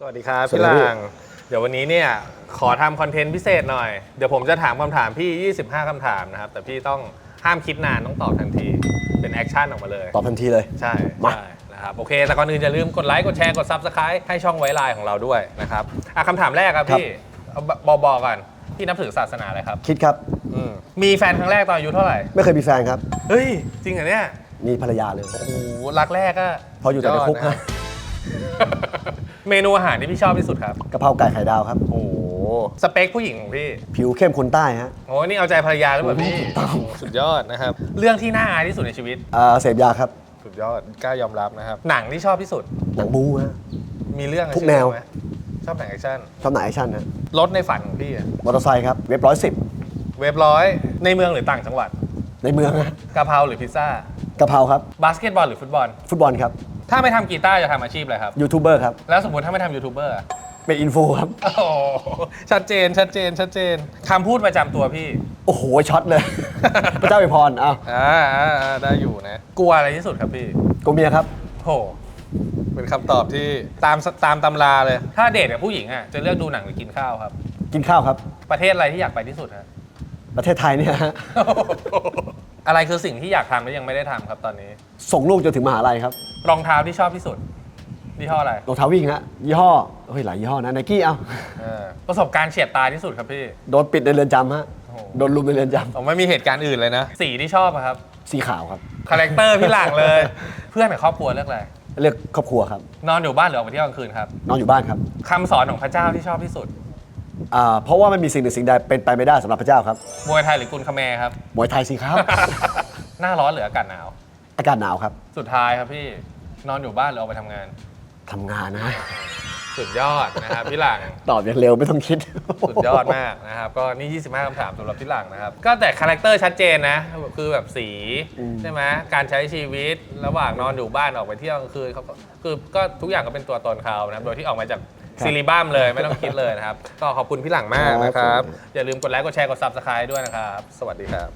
สวัสดีครับสวัสพี่ดีลาพี่งเดี๋ยววันนี้เนี่ยขอทำคอนเทนต์พิเศษหน่อย เดี๋ยวผมจะถามคำถามพี่ 25คำถามนะครับ แต่พี่ต้องห้ามคิดนานต้องตอบทันที เป็นแอคชั่นออกมาเลย ตอบทันทีเลย ใช่มาใช่นะครับโอเค แต่ก่อนอื่นอย่าลืมกดไลค์กดแชร์กด Subscribe ให้ช่องไว้ไลน์ของเราด้วยนะครับอะคำถามแรกครับพี่เอาบอกบอกก่อนพี่นับถือศาสนาอะไรครับ คิดครับอืมมีแฟนครั้งแรกตอนอายุเท่าไหร่ ไม่เคยมีแฟนครับ เฮ้ย จริงเหรอเนี่ยมีภรรยาเลยโอ้โหรักแรกก็พออยู่แต่ในคุกดฮะนะ เมนูอาหารที่พี่ชอบที่สุดครับ กะเพราไก่ไข่ดาวครับ โอ้โหสเปคผู้หญิงของพี่ผิวเข้มคนใต้ฮะ โอ้ยนี่เอาใจภรรยาหรือเปล่าพี่ถูกต้องโอ้สุดยอดนะครับ เรื่องที่น่าอายที่สุดในชีวิต อ่าเสพยาครับ สุดยอดกล้ายอมรับนะครับ หนังที่ชอบที่สุด หนังบูฮะ มีเรื่องทุกชื่อแนวไหมชอบหนังแอคชั่นชอบหนังแอคชั่นฮะรถในฝันของพี่อะมอเตอร์ไซค์ครับ เว็บร้อยสิบเว็บร้อยในเมืองหรือต่างจังหวัดในเมืองฮะกะเพราหรือพิซซ่ากะเพราครับ บาสเกตบอลหรือฟุตบอล ฟุตบอลครับ ถ้าไม่ทำกีตาร์จะทำอาชีพอะไรครับ ยูทูบเบอร์ครับ แล้วสมมติถ้าไม่ทำยูทูบเบอร์อะเป็นอินโฟครับ โอ้โหชัดเจนชัดเจนชัดเจนคำพูดประจำตัวพี่ โอ้โห ช็อตเลย พระเจ้าอวยพรอ้าวอ่าอ่าอ่าได้อยู่นะ กลัวอะไรที่สุดครับพี่กูเมียครับ โหเป็นคำตอบที่ตามตามตำราเลย ถ้าเดทกับผู้หญิงอะจะเลือกดูหนังหรือกินข้าวครับ กินข้าวครับ ประเทศอะไรที่อยากไปที่สุดฮะ ประเทศไทยเนี่ยฮะอะไรคือสิ่งที่อยากทำและยังไม่ได้ทำครับตอนนี้ ส่งลูกจนถึงมหาลัยครับ รองเท้าที่ชอบที่สุดยี่ห้ออะไรรองเท้าวิ่งฮะยี่ห้อเฮ้ยหลายยี่ห้อนะไนกี้เอาเออประสบการณ์เฉียดตายที่สุดครับพี่ โดนปิดในเรือนจำฮะโอ้โหโดนลุมในเรือนจผมไม่มีเหตุการณ์อื่นเลยนะ สีที่ชอบอะครับำสีขาวครับ คาแรคเตอร์พี่หลังเลย เพื่อนกับครอบครัวเลือกอะไรเลือกครอบครัวครับ นอนอยู่บ้านหรือออกไปเที่ยวกลางคืนครับนอนอยู่บ้านครับคำสอนของพระเจ้าที่ชอบที่สุดอ่าเพราะว่าไม่มีสิ่งหนึ่งสิ่งใดเป็นไปไม่ได้สำหรับพระเจ้าครับมวยไทยหรือกุนคาแมครับ มวยไทยสิครับ หน้าร้อนหรืออากาศหนาว อากาศหนาวครับ สุดท้ายครับพี่ นอนอยู่บ้านหรือออกไปทำงาน ทำงานนะ สุดยอดนะครับ พี่หลัง ตอบอย่างเร็วไม่ต้องคิด สุดยอดมากนะครับ ก็นี่ 25คำถามสำหรับพี่หลังนะครับ ก็แต่คาแรคเตอร์ชัดเจนนะ คือแบบสี อืม ใช่ไหมการใช้ชีวิตระหว่างนอนอยู่บ้านออกไปเที่ยวกลางคืนเขาก็คือก็ทุกอย่างก็เป็นตัวตนเขานะครับ โดยที่ออกมาจากซิลิบัมเลยไม่ต้องคิดเลยนะครับ ก็ขอบคุณพี่หลังมากนะครับ อย่าลืมกดไลค์กดแชร์กด subscribe ด้วยนะครับ สวัสดีครับ